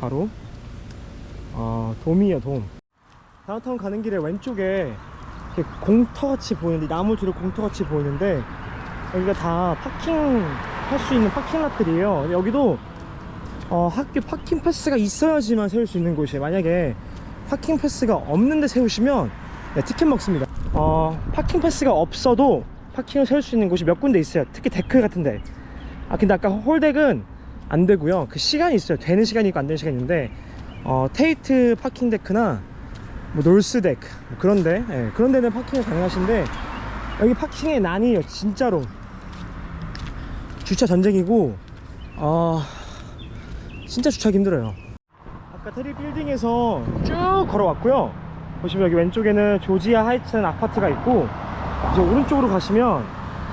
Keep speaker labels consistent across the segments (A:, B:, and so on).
A: 바로 어, 돔이에요 돔. 다운타운 가는 길에 왼쪽에 이렇게 공터같이 보이는데 나무 뒤로 공터같이 보이는데 여기가 다 파킹 할 수 있는 파킹 랏들이에요. 여기도 어, 학교 파킹 패스가 있어야지만 세울 수 있는 곳이에요. 만약에 파킹 패스가 없는데 세우시면 네, 티켓 먹습니다. 어, 파킹 패스가 없어도 파킹을 세울 수 있는 곳이 몇 군데 있어요. 특히 데크 같은데. 아 근데 아까 홀덱은 안 되고요. 그 시간이 있어요. 되는 시간이 있고 안 되는 시간이 있는데 어, 테이트 파킹 데크나 뭐 놀스 데크 뭐 그런데 예, 그런 데는 파킹이 가능하신데 여기 파킹의 난이에요 진짜로. 주차 전쟁이고 어, 진짜 주차하기 힘들어요. 아까 테리 빌딩에서 쭉 걸어왔고요. 보시면 여기 왼쪽에는 조지아 하이츠라는 아파트가 있고 이제 오른쪽으로 가시면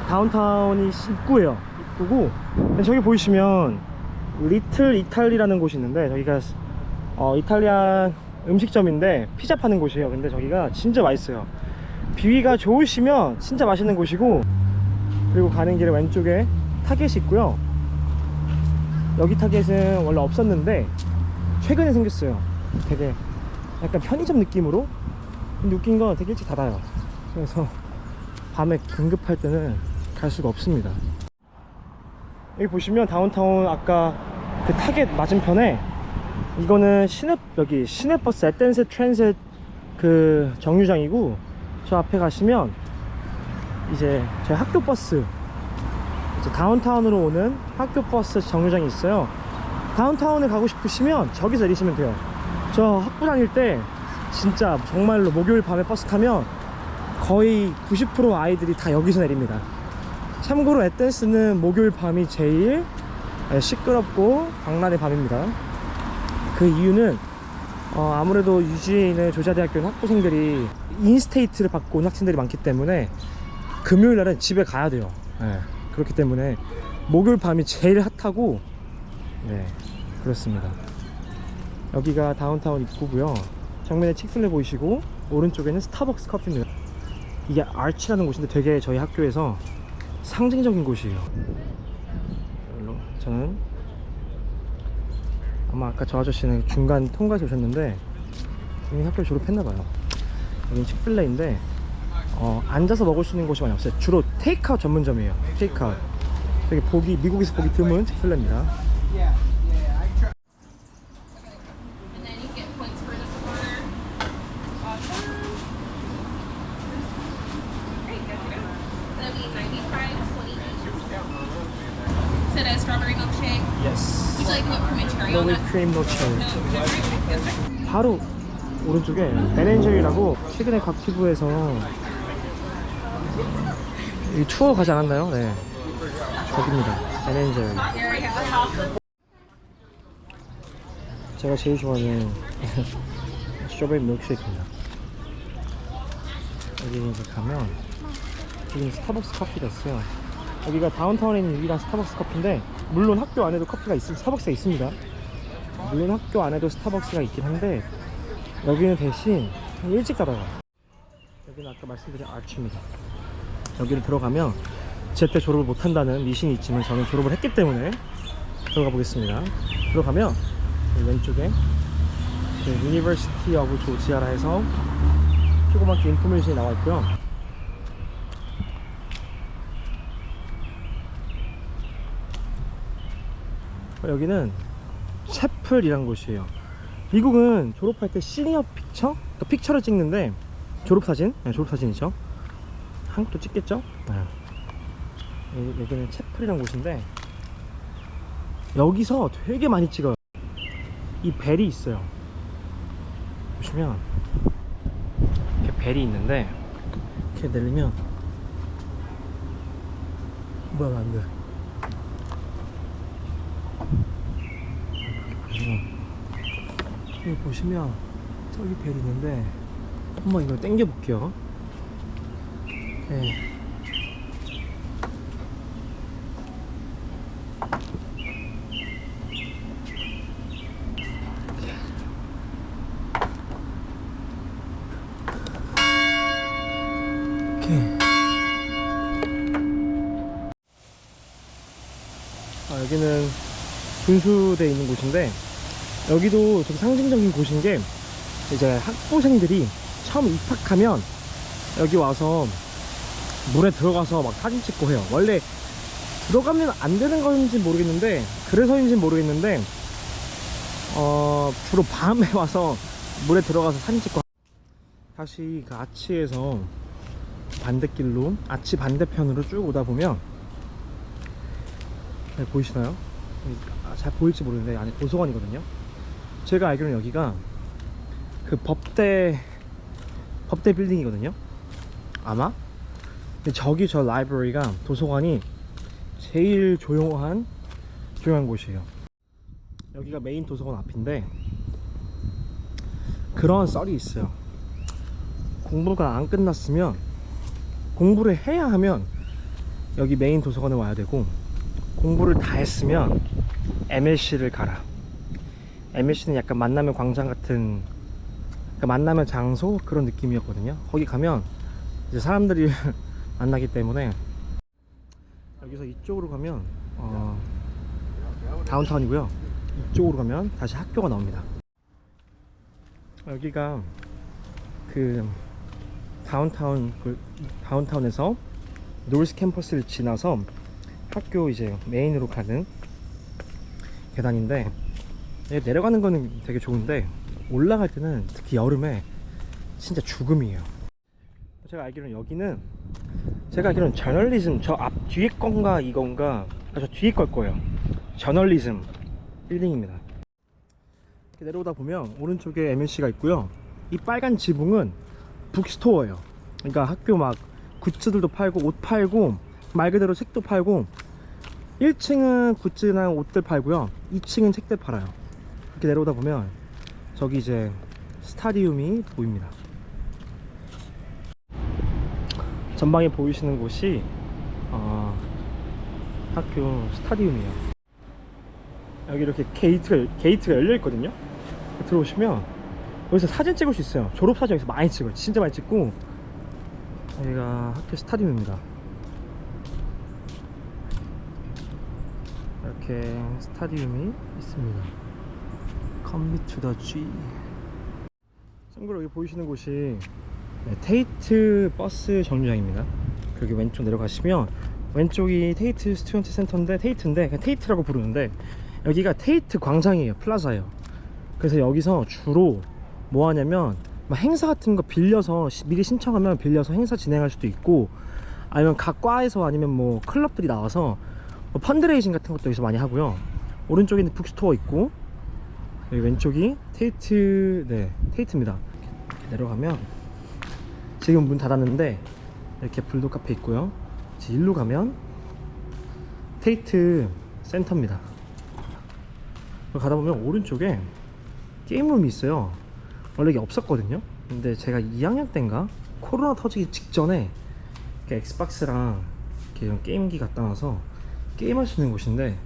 A: 다운타운이 입구예요. 입구고 저기 보이시면 리틀 이탈리라는 곳이 있는데 저기가 어, 이탈리안 음식점인데 피자 파는 곳이에요. 근데 저기가 진짜 맛있어요. 비위가 좋으시면 진짜 맛있는 곳이고 그리고 가는 길에 왼쪽에 타겟이 있고요. 여기 타겟은 원래 없었는데 최근에 생겼어요. 되게 약간 편의점 느낌으로. 근데 웃긴 건 되게 일찍 닫아요. 그래서 밤에 긴급할 때는 갈 수가 없습니다. 여기 보시면 다운타운 아까 그 타겟 맞은편에 이거는 시내 여기 시내버스 에덴세 트랜셋 그 정류장이고 저 앞에 가시면 이제 제 학교 버스 이제 다운타운으로 오는 학교 버스 정류장이 있어요. 다운타운에 가고 싶으시면 저기서 내리시면 돼요. 저 학부 다닐 때 진짜 정말로 목요일 밤에 버스 타면 거의 90% 아이들이 다 여기서 내립니다. 참고로 에덴스는 목요일 밤이 제일 예, 시끄럽고 광란의 밤입니다. 그 이유는 어, 아무래도 유지에 있는 조지아대학교 학부생들이 인스테이트를 받고 온 학생들이 많기 때문에 금요일 날은 집에 가야 돼요. 예, 그렇기 때문에 목요일 밤이 제일 핫하고 네 그렇습니다. 여기가 다운타운 입구고요. 정면에 칙슬레 보이시고 오른쪽에는 스타벅스 커피입니다. 이게 아치라는 곳인데 되게 저희 학교에서 상징적인 곳이에요 저는 아마 아까 저 아저씨는 중간 통과해서 오셨는데 이미 학교를 졸업했나봐요. 여기는 칙플레인데 어, 앉아서 먹을 수 있는 곳이 많이 없어요. 주로 테이크아웃 전문점이에요. 테이크아웃. 되게 보기 미국에서 보기 드문 칙플레입니다
B: cherry.
A: 바로 오른쪽에 베넨젤이라고 최근에 곽티브에서 이 투어 가지 않았나요? 네 거기입니다 베넨젤. 제가 제일 좋아하는 스트로베리 밀크쉐이크입니다 여기 이제 가면 지금 스타벅스 커피가 있어요 여기가 다운타운에 있는 유일한 스타벅스 커피인데 물론 학교 안에도 커피가 있, 스타벅스가 있습니다 물론 학교 안에도 스타벅스가 있긴 한데 여기는 대신 일찍 닫아요 여기는 아까 말씀드린 아치입니다. 여기를 들어가면 제때 졸업을 못한다는 미신이 있지만 저는 졸업을 했기 때문에 들어가 보겠습니다. 들어가면 이 왼쪽에 그 유니버시티 오브 조지아라 해서 조그맣게 인포메이션이 나와 있고요. 어, 여기는 채플이란 곳이에요 미국은 졸업할 때 시니어 픽처? 그러니까 픽처를 찍는데 졸업사진? 네, 졸업사진이죠 한국도 찍겠죠? 네. 여- 여기는 채플이란 곳인데 여기서 되게 많이 찍어요 이 벨이 있어요 보시면 이렇게 벨이 있는데 이렇게 내리면 뭐야 안돼 여기 보시면 저기 벨이 있는데 한번 이걸 당겨 볼게요 네. 아, 여기는 분수대에 있는 곳인데 여기도 좀 상징적인 곳인 게 이제 학부생들이 처음 입학하면 여기 와서 물에 들어가서 막 사진 찍고 해요. 원래 들어가면 안 되는 건지 모르겠는데 그래서인지 모르겠는데 어 주로 밤에 와서 물에 들어가서 사진 찍고 다시 그 아치에서 반대길로 아치 반대편으로 쭉 오다 보면 네, 보이시나요? 아, 잘 보일지 모르는데 안에 도서관이거든요. 제가 알기로는 여기가 그 법대 법대 빌딩이거든요. 아마. 근데 저기 저 라이브러리가 도서관이 제일 조용한 조용한 곳이에요. 여기가 메인 도서관 앞인데 그런 썰이 있어요. 공부가 안 끝났으면 공부를 해야 하면 여기 메인 도서관에 와야 되고 공부를 다 했으면 MLC를 가라. MLC는 약간 만나면 광장 같은 그러니까 만나면 장소 그런 느낌이었거든요. 거기 가면 이제 사람들이 만나기 때문에 여기서 이쪽으로 가면 어, 다운타운이고요. 이쪽으로 가면 다시 학교가 나옵니다. 여기가 그 다운타운 그 다운타운에서 노스 캠퍼스를 지나서 학교 이제 메인으로 가는 계단인데 얘 내려가는 거는 되게 좋은데 올라갈 때는 특히 여름에 진짜 죽음이에요. 제가 알기로는 여기는 제가 알기로는 저널리즘 저 앞 뒤에 건가 이건가 아, 저 뒤에 걸 거예요. 저널리즘 빌딩입니다. 이렇게 내려오다 보면 오른쪽에 MLC가 있고요. 이 빨간 지붕은 북스토어예요. 그러니까 학교 막 굿즈들도 팔고 옷 팔고 말 그대로 책도 팔고 1층은 굿즈나 옷들 팔고요. 2층은 책들 팔아요. 이렇게 내려오다 보면 저기 이제 스타디움이 보입니다. 전방에 보이시는 곳이 어, 학교 스타디움이에요. 여기 이렇게 게이트가 게이트가 열려 있거든요. 들어오시면 여기서 사진 찍을 수 있어요. 졸업 사진 여기서 많이 찍어요. 진짜 많이 찍고 여기가 학교 스타디움입니다. 이렇게 스타디움이 있습니다. To the G. 참고로 여기 보이시는 곳이 네, 테이트 버스 정류장입니다. 여기 왼쪽 내려가시면 왼쪽이 테이트 스튜던트 센터인데 테이트인데 그냥 테이트라고 부르는데 여기가 테이트 광장이에요. 플라자예요. 그래서 여기서 주로 뭐 하냐면 막 행사 같은 거 빌려서 시- 미리 신청하면 빌려서 행사 진행할 수도 있고 아니면 각 과에서 아니면 뭐 클럽들이 나와서 뭐 펀드레이징 같은 것도 여기서 많이 하고요. 오른쪽에는 북스토어 있고 여기 왼쪽이 테이트 네 테이트입니다. 내려가면 지금 문 닫았는데 이렇게 불도 카페 있고요. 일로 가면 테이트 센터입니다. 가다 보면 오른쪽에 게임룸이 있어요. 원래 이게 없었거든요. 근데 제가 2학년 때인가 코로나 터지기 직전에 이렇게 엑스박스랑 이렇게 게임기 갖다 놔서 게임할 수 있는 곳인데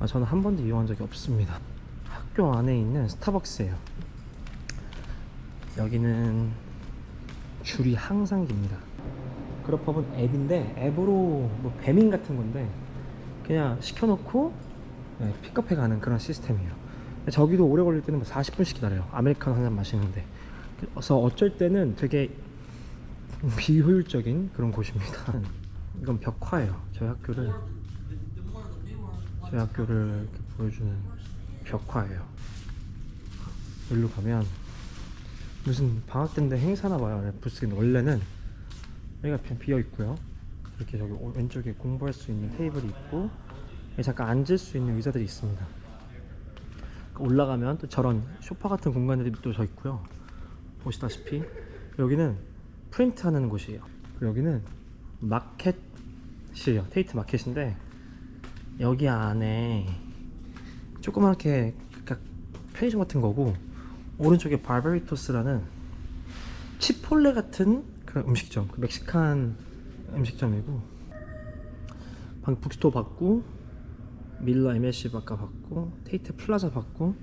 A: 아, 저는 한 번도 이용한 적이 없습니다. 학교 안에 있는 스타벅스예요. 여기는 줄이 항상 깁니다. 그룹업은 앱인데 앱으로 뭐 배민 같은 건데 그냥 시켜놓고 네, 픽업해 가는 그런 시스템이에요. 저기도 오래 걸릴 때는 뭐 40분씩 기다려요. 아메리카노 한 잔 마시는데. 그래서 어쩔 때는 되게 비효율적인 그런 곳입니다. 이건 벽화예요. 저희 학교를 저희 학교를 이렇게 보여주는 벽화예요. 여기로 가면 무슨 방학 때인데 행사나 봐요. 부스는 원래는 여기가 그냥 비어 있고요. 이렇게 저기 오- 왼쪽에 공부할 수 있는 테이블이 있고 잠깐 앉을 수 있는 의자들이 있습니다. 올라가면 또 저런 소파 같은 공간들이 또 저 있고요. 보시다시피 여기는 프린트 하는 곳이에요. 여기는 마켓이에요. 테이트 마켓인데 여기 안에 조그맣게 그러니까 편의점 같은 거고 오른쪽에 바베리토스라는 치폴레 같은 그런 음식점, 그 멕시칸 음식점이고 방금 북스토어 받고 밀러 MLC 바까 받고 테이트 플라자 받고